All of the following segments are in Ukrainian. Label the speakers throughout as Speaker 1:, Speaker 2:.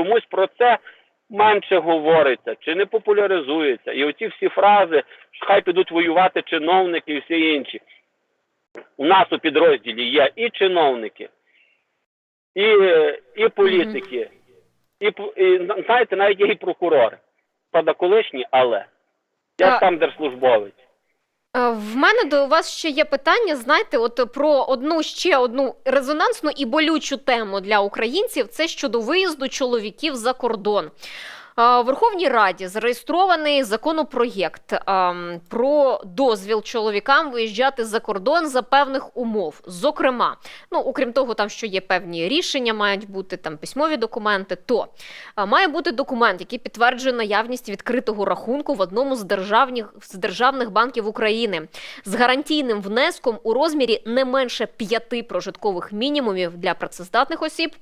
Speaker 1: чомусь про це менше говориться чи не популяризується. І оці всі фрази, що хай підуть воювати чиновники і всі інші. У нас у підрозділі є і чиновники, і, і політики, і, і знаєте, навіть є і прокурори. Правда, колишні, але я сам держслужбовець.
Speaker 2: Е, В мене до вас ще є питання. Знаєте, от про одну ще одну резонансну і болючу тему для українців це щодо виїзду чоловіків за кордон. Верховній Раді зареєстрований законопроєкт про дозвіл чоловікам виїжджати за кордон за певних умов. Зокрема, ну окрім того, там що є певні рішення, мають бути там письмові документи. То має бути документ, який підтверджує наявність відкритого рахунку в одному з державних з державних банків України з гарантійним внеском у розмірі не менше п'яти прожиткових мінімумів для працездатних осіб.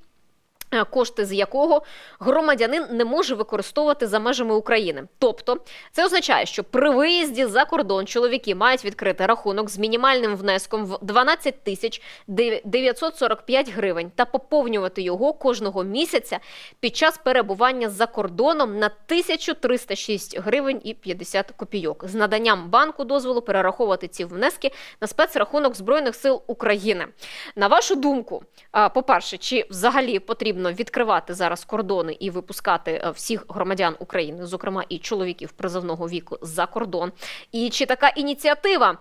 Speaker 2: Е, Кошти з якого громадянин не може використовувати за межами України. Тобто, це означає, що при виїзді за кордон чоловіки мають відкрити рахунок з мінімальним внеском в 12 тисяч 945 гривень та поповнювати його кожного місяця під час перебування за кордоном на 1306 гривень і 50 копійок з наданням банку дозволу перераховувати ці внески на спецрахунок Збройних сил України. На вашу думку, по-перше, чи взагалі потрібно відкривати зараз кордони і випускати е, всіх громадян України, зокрема і чоловіків призовного віку, за кордон? І чи така ініціатива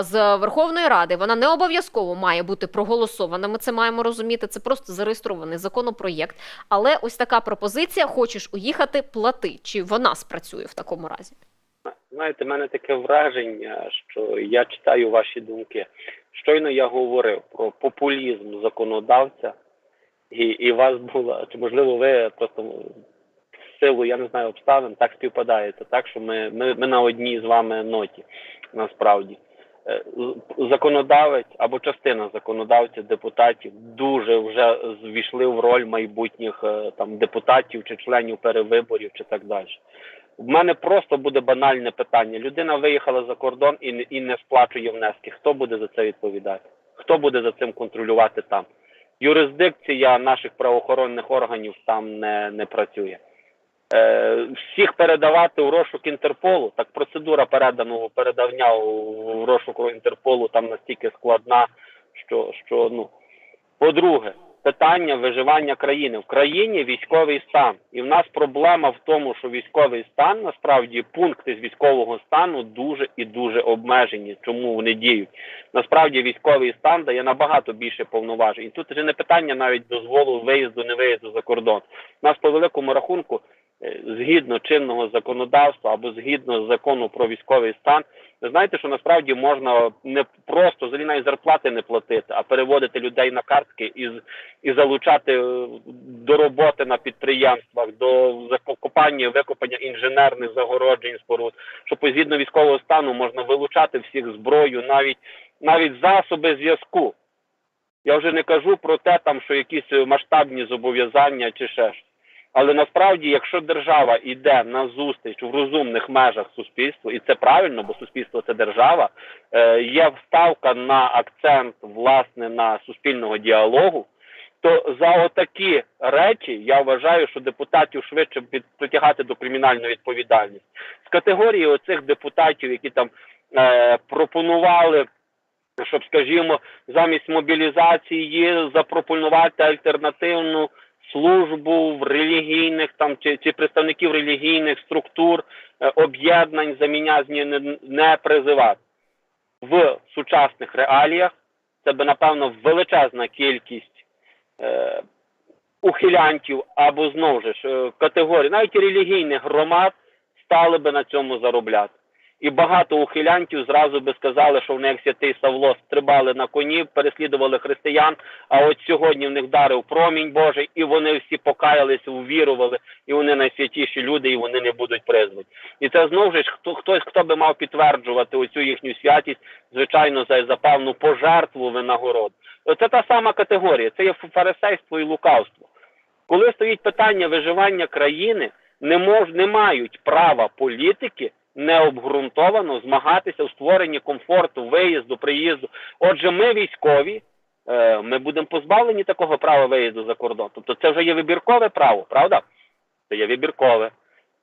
Speaker 2: з Верховної Ради вона не обов'язково має бути проголосована? Ми це маємо розуміти. Це просто зареєстрований законопроєкт. Але ось така пропозиція: хочеш уїхати, плати. Чи вона спрацює в такому разі?
Speaker 1: Знаєте, в мене таке враження, що я читаю ваші думки. Щойно я говорив про популізм законодавця, і, і вас було, чи можливо, ви просто в силу, я не знаю, обставин так співпадаєте, так що ми, ми, ми на одній з вами ноті, насправді. Е, Законодавець або частина законодавців, депутатів дуже вже звійшли в роль майбутніх е, там депутатів чи членів перевиборів, чи так далі. В мене просто буде банальне питання. Людина виїхала за кордон і не, і не сплачує внески. Хто буде за це відповідати? Хто буде за цим контролювати там? Юрисдикція наших правоохоронних органів там не, не працює. Е, всіх передавати у розшук Інтерполу, так процедура переданого передавання у, розшук Інтерполу там настільки складна, що, що ну. По-друге, питання виживання країни. В країні військовий стан. І в нас проблема в тому, що військовий стан насправді пункти з військового стану дуже і дуже обмежені. Чому вони діють? Насправді військовий стан дає набагато більше повноважень. І тут вже не питання навіть дозволу виїзду, не виїзду за кордон. У нас по великому рахунку, згідно чинного законодавства або згідно закону про військовий стан, ви знаєте, що насправді можна не просто взагалі навіть зарплати не платити, а переводити людей на картки і, і залучати е, до роботи на підприємствах, до закопання, викопання інженерних загороджень споруд, що згідно військового стану можна вилучати всіх зброю, навіть навіть засоби зв'язку. Я вже не кажу про те, там, що якісь е, масштабні зобов'язання чи ще щось. Але насправді, якщо держава йде на зустріч в розумних межах суспільству, і це правильно, бо суспільство це держава, е, є вставка на акцент власне на суспільного діалогу, то за отакі речі я вважаю, що депутатів швидше притягати до кримінальної відповідальності. З категорії оцих депутатів, які там е, пропонували. Щоб, скажімо, замість мобілізації запропонувати альтернативну службу в релігійних там чи, чи представників релігійних структур, е, об'єднань замінязні не, не призивати. В сучасних реаліях це би, напевно, величезна кількість е, ухилянтів або знову ж е, категорій, навіть релігійних громад стали би на цьому заробляти. І багато ухилянтів зразу би сказали, що в них святий Савло стрибали на коні, переслідували християн. А от сьогодні в них дарив промінь Божий, і вони всі покаялись, увірували, і вони найсвятіші люди, і вони не будуть призвані. І це знову ж хто хтось, хто би мав підтверджувати оцю їхню святість, звичайно, за, за певну пожертву винагород. Оце та сама категорія. Це є фарисейство і лукавство. Коли стоїть питання виживання країни, не мож, не мають права політики необґрунтовано змагатися в створенні комфорту, виїзду, приїзду. Отже, ми військові, е, ми будемо позбавлені такого права виїзду за кордон. Тобто це вже є вибіркове право, правда? це є вибіркове.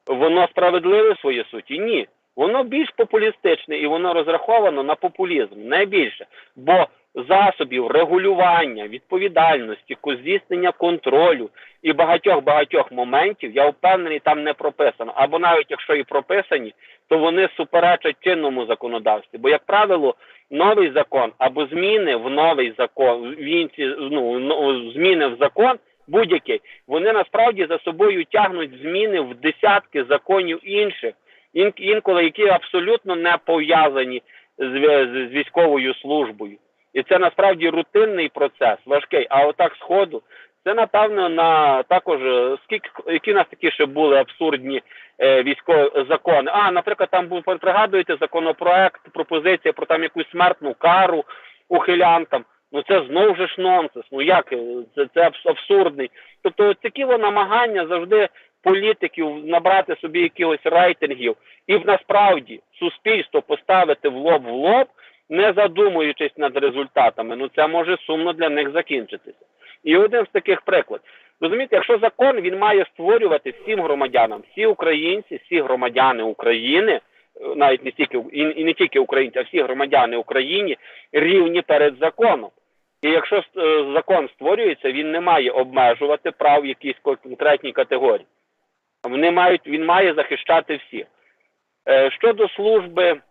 Speaker 1: Воно справедливе в своїй суті? Ні. Воно більш популістичне і воно розраховано на популізм, не більше. Бо засобів регулювання, відповідальності, здійснення контролю і багатьох-багатьох моментів, я впевнений, там не прописано. Або навіть якщо і прописані, то вони суперечать чинному законодавстві. Бо, як правило, новий закон або зміни в новий закон, в інші, ну, зміни в закон будь-який, вони насправді за собою тягнуть зміни в десятки законів інших, ін- інколи які абсолютно не пов'язані з, ві- з військовою службою. І це насправді рутинний процес, важкий. А отак сходу, це напевно на також е, скільки які у нас такі ще були абсурдні е, військові закони. А, наприклад, там був пригадуєте законопроект, пропозиція про там якусь смертну кару ухилянкам. Ну це знову ж нонсенс. Ну як е, це, це абсурдний. Тобто такі намагання завжди політиків набрати собі якихось рейтингів і насправді суспільство поставити в лоб в лоб, не задумуючись над результатами. Ну це може сумно для них закінчитися. І один з таких прикладів. Розумієте, якщо закон він має створювати всім громадянам, всі українці, всі громадяни України, е, навіть не стільки і, і не тільки українці, а всі громадяни України рівні перед законом. І якщо е, закон створюється, він не має обмежувати прав якійсь конкретній категорії. Вони мають, він має захищати всіх. Е, щодо служби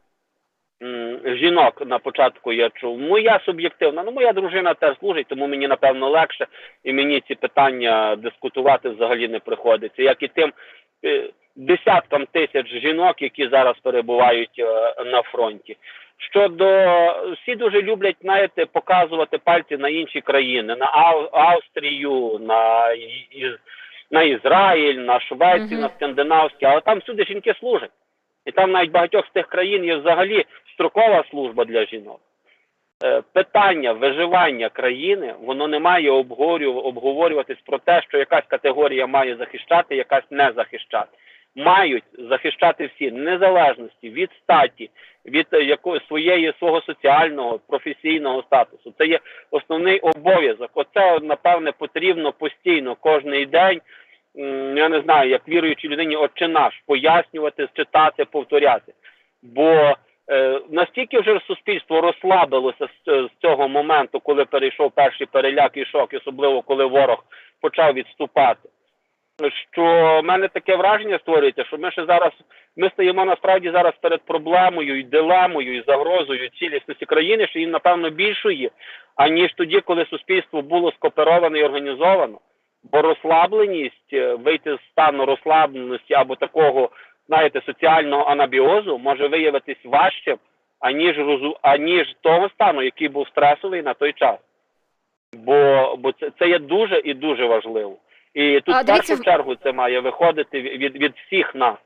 Speaker 1: жінок на початку я чув. Моя суб'єктивна, ну моя дружина теж служить, тому мені напевно легше, і мені ці питання дискутувати взагалі не приходиться. Як і тим е, десяткам тисяч жінок, які зараз перебувають е, на фронті. Щодо всі дуже люблять, знаєте, показувати пальці на інші країни, на Австрію, на, на Ізраїль, на Швецію,
Speaker 2: Мгм.
Speaker 1: на скандинавські, але там всюди жінки служать. І там навіть багатьох з тих країн є взагалі строкова служба для жінок. Е, Питання виживання країни воно не має обговорюватись про те, що якась категорія має захищати, якась не захищати. Мають захищати всі незалежності від статі, від е, якої своєї свого соціального професійного статусу. Це є основний обов'язок. Оце напевне потрібно постійно кожний день. Я не знаю, як віруючій людині отче наш пояснювати, читати, повторяти. Бо е, настільки вже суспільство розслабилося з, з цього моменту, коли перейшов перший переляк і шок, особливо коли ворог почав відступати. Що в мене таке враження створюється, що ми ще зараз ми стоїмо насправді зараз перед проблемою і дилемою і загрозою цілісності країни, що їм напевно більшої, аніж тоді, коли суспільство було скооперовано і організовано. Бо розслабленість, е, вийти з стану розслабленості або такого, знаєте, соціального анабіозу може виявитись важчим, аніж розу, аніж того стану, який був стресовий на той час. Бо, бо це, це є дуже і дуже важливо. І тут
Speaker 2: А,
Speaker 1: в
Speaker 2: дивіться,
Speaker 1: першу чергу це має виходити від, від всіх нас.